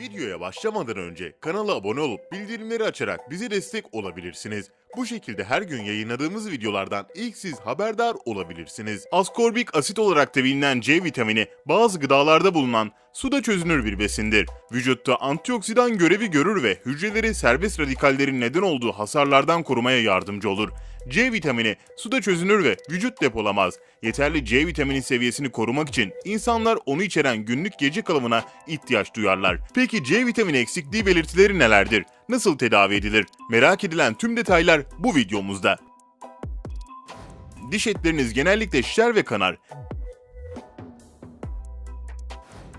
Videoya başlamadan önce kanala abone olup bildirimleri açarak bize destek olabilirsiniz. Bu şekilde her gün yayınladığımız videolardan ilk siz haberdar olabilirsiniz. Askorbik asit olarak da bilinen C vitamini bazı gıdalarda bulunan suda çözünür bir besindir. Vücutta antioksidan görevi görür ve hücreleri serbest radikallerin neden olduğu hasarlardan korumaya yardımcı olur. C vitamini suda çözünür ve vücut depolamaz. Yeterli C vitamini seviyesini korumak için insanlar onu içeren günlük gece kalıbına ihtiyaç duyarlar. Peki C vitamini eksikliği belirtileri nelerdir? Nasıl tedavi edilir? Merak edilen tüm detaylar bu videomuzda. Diş etleriniz genellikle şişer ve kanar.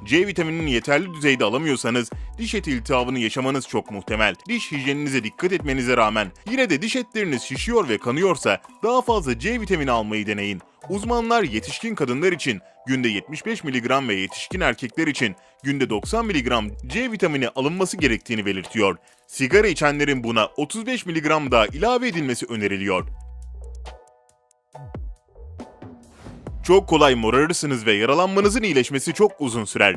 C vitaminini yeterli düzeyde alamıyorsanız diş eti iltihabını yaşamanız çok muhtemel. Diş hijyeninize dikkat etmenize rağmen yine de diş etleriniz şişiyor ve kanıyorsa daha fazla C vitamini almayı deneyin. Uzmanlar yetişkin kadınlar için günde 75 mg ve yetişkin erkekler için günde 90 mg C vitamini alınması gerektiğini belirtiyor. Sigara içenlerin buna 35 mg daha ilave edilmesi öneriliyor. Çok kolay morarırsınız ve yaralanmanızın iyileşmesi çok uzun sürer.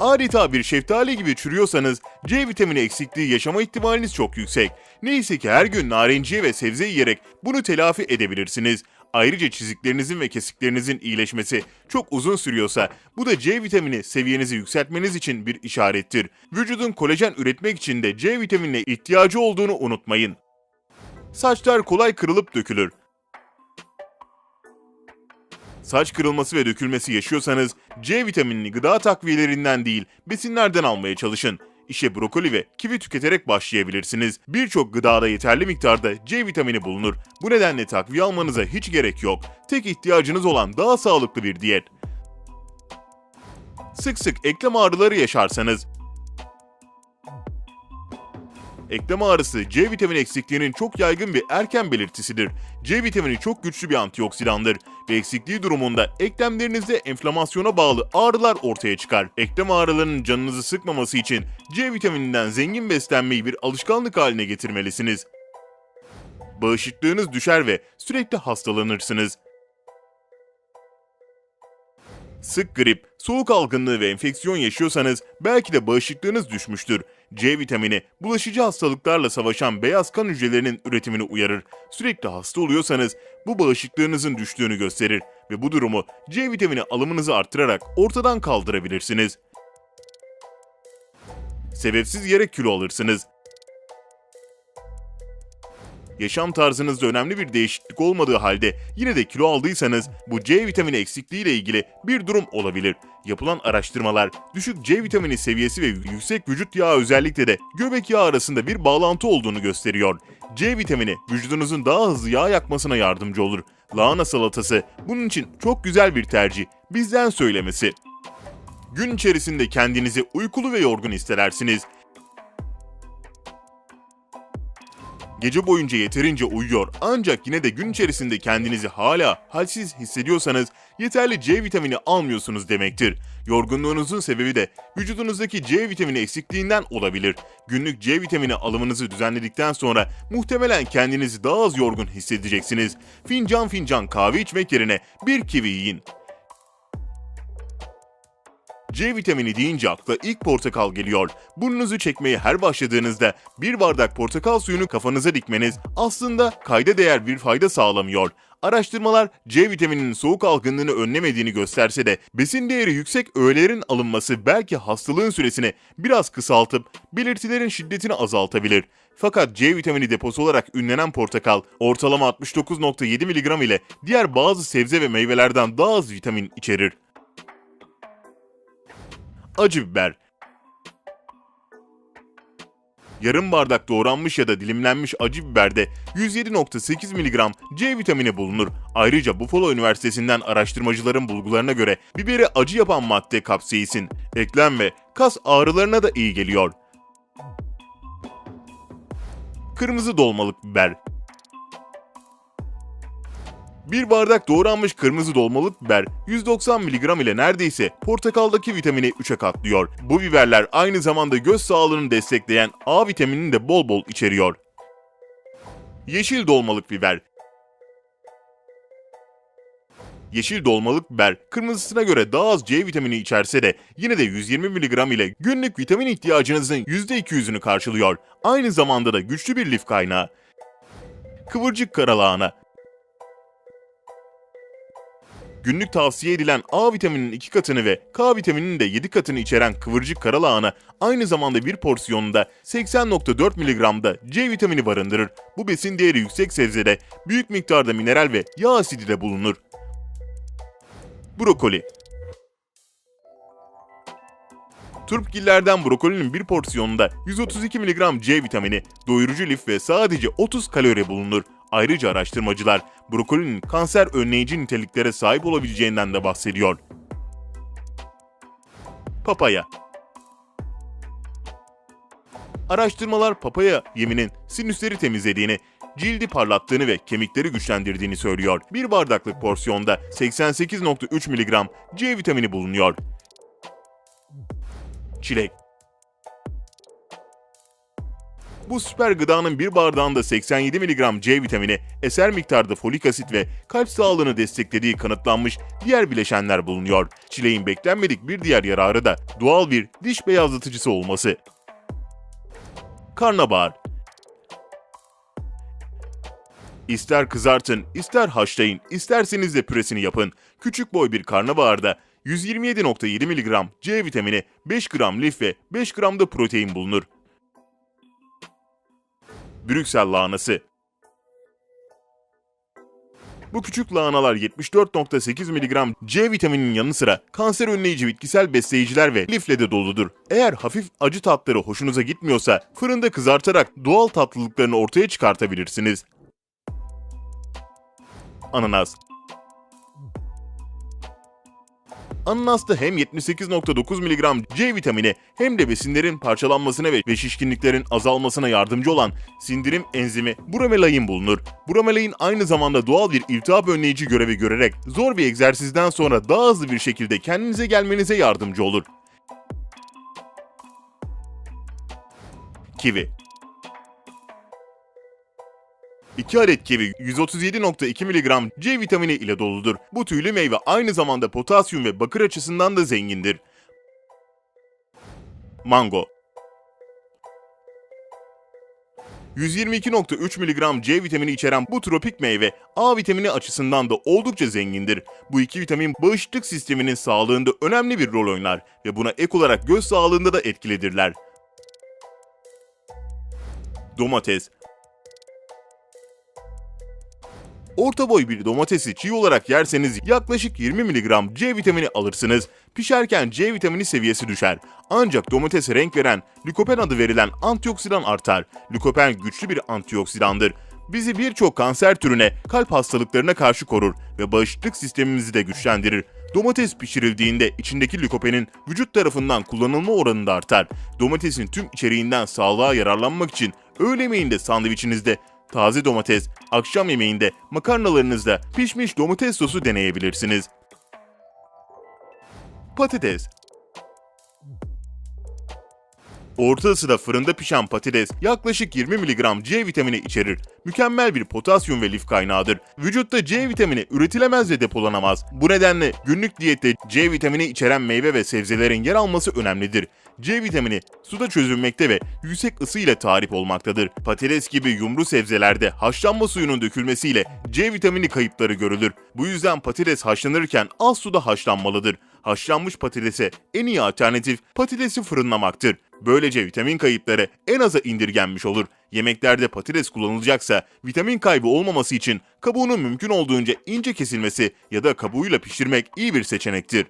Adeta bir şeftali gibi çürüyorsanız C vitamini eksikliği yaşama ihtimaliniz çok yüksek. Neyse ki her gün narenciye ve sebze yiyerek bunu telafi edebilirsiniz. Ayrıca çiziklerinizin ve kesiklerinizin iyileşmesi çok uzun sürüyorsa bu da C vitamini seviyenizi yükseltmeniz için bir işarettir. Vücudun kolajen üretmek için de C vitaminine ihtiyacı olduğunu unutmayın. Saçlar kolay kırılıp dökülür. Saç kırılması ve dökülmesi yaşıyorsanız C vitaminini gıda takviyelerinden değil besinlerden almaya çalışın. İşe brokoli ve kivi tüketerek başlayabilirsiniz. Birçok gıdada yeterli miktarda C vitamini bulunur. Bu nedenle takviye almanıza hiç gerek yok. Tek ihtiyacınız olan daha sağlıklı bir diyet. Sık sık eklem ağrıları yaşarsanız Eklem ağrısı C vitamini eksikliğinin çok yaygın bir erken belirtisidir. C vitamini çok güçlü bir antioksidandır ve eksikliği durumunda eklemlerinizde enflamasyona bağlı ağrılar ortaya çıkar. Eklem ağrılarının canınızı sıkmaması için C vitamininden zengin beslenmeyi bir alışkanlık haline getirmelisiniz. Bağışıklığınız düşer ve sürekli hastalanırsınız. Sık grip, soğuk algınlığı ve enfeksiyon yaşıyorsanız belki de bağışıklığınız düşmüştür. C vitamini bulaşıcı hastalıklarla savaşan beyaz kan hücrelerinin üretimini uyarır. Sürekli hasta oluyorsanız bu bağışıklığınızın düştüğünü gösterir ve bu durumu C vitamini alımınızı arttırarak ortadan kaldırabilirsiniz. Sebepsiz yere kilo alırsınız. Yaşam tarzınızda önemli bir değişiklik olmadığı halde yine de kilo aldıysanız bu C vitamini eksikliği ile ilgili bir durum olabilir. Yapılan araştırmalar düşük C vitamini seviyesi ve yüksek vücut yağı özellikle de göbek yağı arasında bir bağlantı olduğunu gösteriyor. C vitamini vücudunuzun daha hızlı yağ yakmasına yardımcı olur. Lahana salatası bunun için çok güzel bir tercih. Bizden söylemesi. Gün içerisinde kendinizi uykulu ve yorgun hissedersiniz. Gece boyunca yeterince uyuyor ancak yine de gün içerisinde kendinizi hala halsiz hissediyorsanız yeterli C vitamini almıyorsunuz demektir. Yorgunluğunuzun sebebi de vücudunuzdaki C vitamini eksikliğinden olabilir. Günlük C vitamini alımınızı düzenledikten sonra muhtemelen kendinizi daha az yorgun hissedeceksiniz. Fincan fincan kahve içmek yerine bir kivi yiyin. C vitamini deyince akla ilk portakal geliyor. Burnunuzu çekmeye her başladığınızda bir bardak portakal suyunu kafanıza dikmeniz aslında kayda değer bir fayda sağlamıyor. Araştırmalar C vitamininin soğuk algınlığını önlemediğini gösterse de besin değeri yüksek öğelerin alınması belki hastalığın süresini biraz kısaltıp belirtilerin şiddetini azaltabilir. Fakat C vitamini deposu olarak ünlenen portakal ortalama 69.7 mg ile diğer bazı sebze ve meyvelerden daha az vitamin içerir acı biber. Yarım bardak doğranmış ya da dilimlenmiş acı biberde 107.8 mg C vitamini bulunur. Ayrıca Buffalo Üniversitesi'nden araştırmacıların bulgularına göre biberi acı yapan madde kapsaisin, eklem ve kas ağrılarına da iyi geliyor. Kırmızı dolmalık biber bir bardak doğranmış kırmızı dolmalık biber 190 mg ile neredeyse portakaldaki vitamini 3'e katlıyor. Bu biberler aynı zamanda göz sağlığını destekleyen A vitaminini de bol bol içeriyor. Yeşil dolmalık biber Yeşil dolmalık biber kırmızısına göre daha az C vitamini içerse de yine de 120 mg ile günlük vitamin ihtiyacınızın %200'ünü karşılıyor. Aynı zamanda da güçlü bir lif kaynağı. Kıvırcık karalahana Günlük tavsiye edilen A vitamininin 2 katını ve K vitamininin de 7 katını içeren kıvırcık karalahana aynı zamanda bir porsiyonunda 80.4 mg'da C vitamini barındırır. Bu besin değeri yüksek sebzede büyük miktarda mineral ve yağ asidi de bulunur. Brokoli Turpgillerden brokolinin bir porsiyonunda 132 mg C vitamini, doyurucu lif ve sadece 30 kalori bulunur. Ayrıca araştırmacılar brokolinin kanser önleyici niteliklere sahip olabileceğinden de bahsediyor. Papaya Araştırmalar papaya yeminin sinüsleri temizlediğini, cildi parlattığını ve kemikleri güçlendirdiğini söylüyor. Bir bardaklık porsiyonda 88.3 mg C vitamini bulunuyor. Çilek bu süper gıdanın bir bardağında 87 mg C vitamini, eser miktarda folik asit ve kalp sağlığını desteklediği kanıtlanmış diğer bileşenler bulunuyor. Çileğin beklenmedik bir diğer yararı da doğal bir diş beyazlatıcısı olması. Karnabahar İster kızartın, ister haşlayın, isterseniz de püresini yapın. Küçük boy bir karnabaharda 127.7 mg C vitamini, 5 gram lif ve 5 gram da protein bulunur. Brüksel lahanası. Bu küçük lahanalar 74.8 mg C vitamininin yanı sıra kanser önleyici bitkisel besleyiciler ve lifle de doludur. Eğer hafif acı tatları hoşunuza gitmiyorsa fırında kızartarak doğal tatlılıklarını ortaya çıkartabilirsiniz. Ananas Ananasta hem 78.9 mg C vitamini hem de besinlerin parçalanmasına ve şişkinliklerin azalmasına yardımcı olan sindirim enzimi bromelain bulunur. Bromelain aynı zamanda doğal bir iltihap önleyici görevi görerek zor bir egzersizden sonra daha hızlı bir şekilde kendinize gelmenize yardımcı olur. Kivi 2 adet kivi 137.2 mg C vitamini ile doludur. Bu tüylü meyve aynı zamanda potasyum ve bakır açısından da zengindir. Mango 122.3 mg C vitamini içeren bu tropik meyve A vitamini açısından da oldukça zengindir. Bu iki vitamin bağışıklık sisteminin sağlığında önemli bir rol oynar ve buna ek olarak göz sağlığında da etkilidirler. Domates Orta boy bir domatesi çiğ olarak yerseniz yaklaşık 20 mg C vitamini alırsınız. Pişerken C vitamini seviyesi düşer. Ancak domatese renk veren likopen adı verilen antioksidan artar. Likopen güçlü bir antioksidandır. Bizi birçok kanser türüne, kalp hastalıklarına karşı korur ve bağışıklık sistemimizi de güçlendirir. Domates pişirildiğinde içindeki likopenin vücut tarafından kullanılma oranı da artar. Domatesin tüm içeriğinden sağlığa yararlanmak için öğle yemeğinde sandviçinizde taze domates, akşam yemeğinde makarnalarınızda pişmiş domates sosu deneyebilirsiniz. Patates Orta ısıda fırında pişen patates yaklaşık 20 mg C vitamini içerir. Mükemmel bir potasyum ve lif kaynağıdır. Vücutta C vitamini üretilemez ve depolanamaz. Bu nedenle günlük diyette C vitamini içeren meyve ve sebzelerin yer alması önemlidir. C vitamini suda çözülmekte ve yüksek ısı ile tarif olmaktadır. Patates gibi yumru sebzelerde haşlanma suyunun dökülmesiyle C vitamini kayıpları görülür. Bu yüzden patates haşlanırken az suda haşlanmalıdır. Haşlanmış patatese en iyi alternatif patatesi fırınlamaktır. Böylece vitamin kayıpları en aza indirgenmiş olur. Yemeklerde patates kullanılacaksa vitamin kaybı olmaması için kabuğunun mümkün olduğunca ince kesilmesi ya da kabuğuyla pişirmek iyi bir seçenektir.